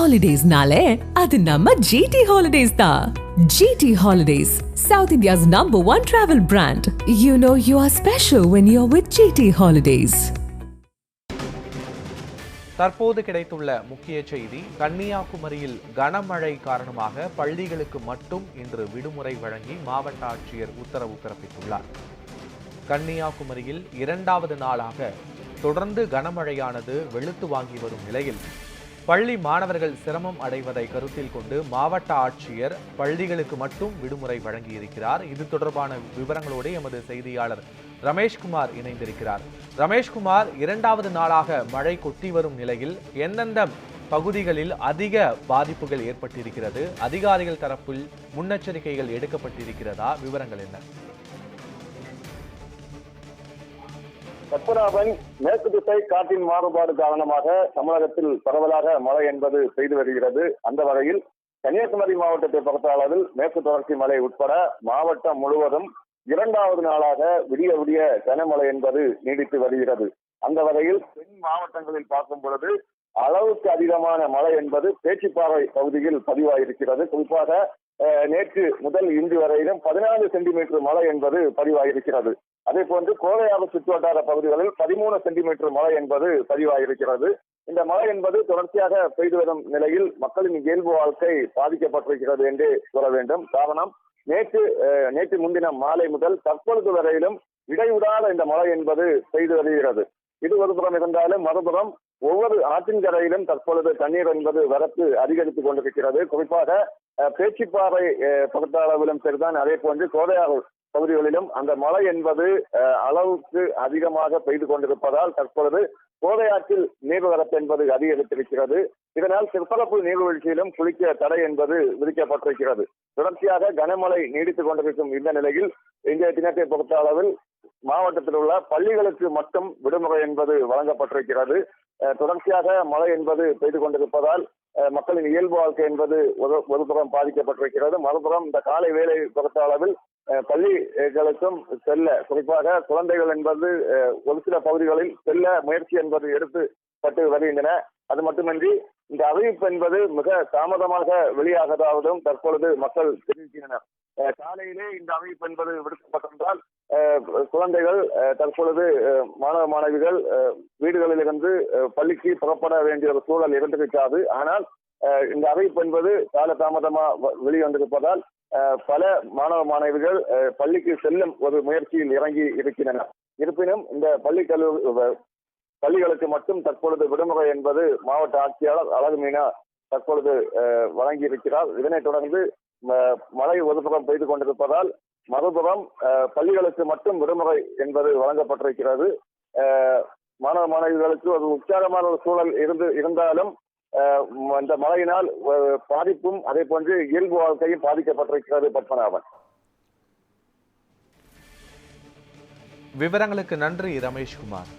ஹாலிடேஸ்னாலே அது நம்ம ஜிடி ஹாலிடேஸ் தான் GT Holidays South India's number one travel brand you know you are special when you are with GT Holidays தற்போது கிடைத்துள்ள முக்கிய செய்தி கன்னியாகுமரியில் கனமழை காரணமாக பள்ளிகளுக்கு மட்டும் இன்று விடுமுறை வழங்கி மாவட்ட ஆட்சியர் உத்தரவு பிறப்பித்துள்ளார். கன்னியாகுமரியில் இரண்டாவது நாளாக தொடர்ந்து கனமழையானது வெளுத்து வாங்கி வரும் நிலையில் பள்ளி மாணவர்கள் சிரமம் அடைவதை கருத்தில் கொண்டு மாவட்ட ஆட்சியர் பள்ளிகளுக்கு மட்டும் விடுமுறை வழங்கியிருக்கிறார். இது தொடர்பான விவரங்களோடு எமது செய்தியாளர் ரமேஷ்குமார் இணைந்திருக்கிறார். ரமேஷ்குமார் இரண்டாவது நாளாக மழை கொட்டி வரும் நிலையில் எந்தெந்த பகுதிகளில் அதிக பாதிப்புகள் ஏற்பட்டிருக்கிறது? அதிகாரிகள் தரப்பில் முன்னெச்சரிக்கைகள் எடுக்கப்பட்டிருக்கிறதா? விவரங்கள் என்ன? பத்மநாபன் மேற்கு திசை காற்றின் மாறுபாடு காரணமாக தமிழகத்தில் பரவலாக மழை என்பது பெய்து வருகிறது. அந்த வகையில் கன்னியாகுமரி மாவட்டத்தை பொறுத்த அளவில் மேற்கு தொடர்ச்சி மலை உட்பட மாவட்டம் முழுவதும் இரண்டாவது நாளாக விடிய விடிய கனமழை என்பது நீடித்து வருகிறது. அந்த வகையில் தென் மாவட்டங்களில் பார்க்கும் பொழுது அளவுக்கு அதிகமான மழை என்பது பேச்சிப்பாறை பகுதியில் பதிவாயிருக்கிறது. குறிப்பாக நேற்று முதல் இன்று வரையிலும் பதினாலு சென்டிமீட்டர் மழை என்பது பதிவாயிருக்கிறது. அதே போன்று கோவையாறு சுற்றுவட்டார பகுதிகளில் பதிமூணு சென்டிமீட்டர் மழை என்பது பதிவாகியிருக்கிறது இந்த மழை என்பது தொடர்ச்சியாக பெய்து வரும் நிலையில் மக்களின் இயல்பு வாழ்க்கை பாதிக்கப்பட்டிருக்கிறது என்று கூற வேண்டும். காரணம் நேற்று நேற்று முன்தினம் மாலை முதல் தற்பொழுது வரையிலும் இடைவிடாத இந்த மழை என்பது பெய்து வருகிறது. இது ஒரு புறம் இருந்தாலும் மறுபுறம் ஒவ்வொரு ஆற்றின் கரையிலும் தற்பொழுது தண்ணீர் என்பது வரத்து அதிகரித்துக் கொண்டிருக்கிறது. குறிப்பாக அஹ், பேச்சிப்பாறை பொறுத்த அளவிலும் சரிதான். அதே போன்று கோதையாறு பகுதிகளிலும் அந்த மழை என்பது அளவுக்கு அதிகமாக பெய்து கொண்டிருப்பதால் தற்பொழுது கோதையாற்றில் நீர்வரத்து என்பது அதிகரித்திருக்கிறது. இதனால் சிற்பரப்பு நீர்வீழ்ச்சியிலும் குளிக்க தடை என்பது விதிக்கப்பட்டிருக்கிறது. தொடர்ச்சியாக கனமழை நீடித்துக் கொண்டிருக்கும் இந்த நிலையில் இன்றைய தினத்தை பொறுத்த அளவில் மாவட்டத்தில் உள்ள பள்ளிகளுக்கு மட்டும் விடுமுறை என்பது வழங்கப்பட்டிருக்கிறது. தொடர்ச்சியாக மழை என்பது பெய்து கொண்டிருப்பதால் மக்களின் இயல்பு வாழ்க்கை என்பது ஒரு ஒருபுறம் பாதிக்கப்பட்டிருக்கிறது. மறுபுறம் இந்த காலை வேலை பொறுத்த அளவில் பள்ளிகளுக்கும் செல்ல குறிப்பாக குழந்தைகள் என்பது ஒரு சில பகுதிகளில் செல்ல முயற்சி என்பது எடுத்துப்பட்டு வருகின்றன. அது மட்டுமின்றி இந்த அறிவிப்பு என்பது மிக தாமதமாக வெளியாகதாவதும் தற்பொழுது மக்கள் தெரிவிக்கின்றனர். காலையிலே இந்த அறிவிப்பு என்பது விடுக்கப்பட்டிருந்தால் அஹ், குழந்தைகள் அஹ், தற்பொழுது அஹ், மாணவ மாணவிகள் அஹ், வீடுகளிலிருந்து அஹ், பள்ளிக்கு புறப்பட வேண்டிய ஒரு சூழல் இருந்திருக்காது. ஆனால் அஹ், இந்த அறிவிப்பு என்பது காலதாமதமா வ- வெளிவந்திருப்பதால் பல மாணவ மாணவிகள் பள்ளிக்கு செல்லும் ஒரு முயற்சியில் இறங்கி இருக்கின்றனர். இருப்பினும் இந்த பள்ளி கல்லூரி வ- பள்ளிகளுக்கு மட்டும் தற்பொழுது விடுமுறை என்பது மாவட்ட ஆட்சியாளர் அழகு மீனா தற்பொழுது வழங்கி இருக்கிறார். இதனைத் தொடர்ந்து ம- மழை ஒருபுறம் பெய்து கொண்டிருப்பதால் மறுபுறம் பள்ளிகளுக்கு மட்டும் விடுமுறை என்பது வழங்கப்பட்டிருக்கிறது. மாணவ மாணவிகளுக்கு ஒரு உற்சாகமான ஒரு சூழல் இருந்து இருந்தாலும் அஹ், இந்த மழையினால் பாதிப்பும் அதே போன்று இயல்பு வாழ்க்கையும் பாதிக்கப்பட்டிருக்கிறது பத்மநாபன். விவரங்களுக்கு நன்றி ரமேஷ்குமார்.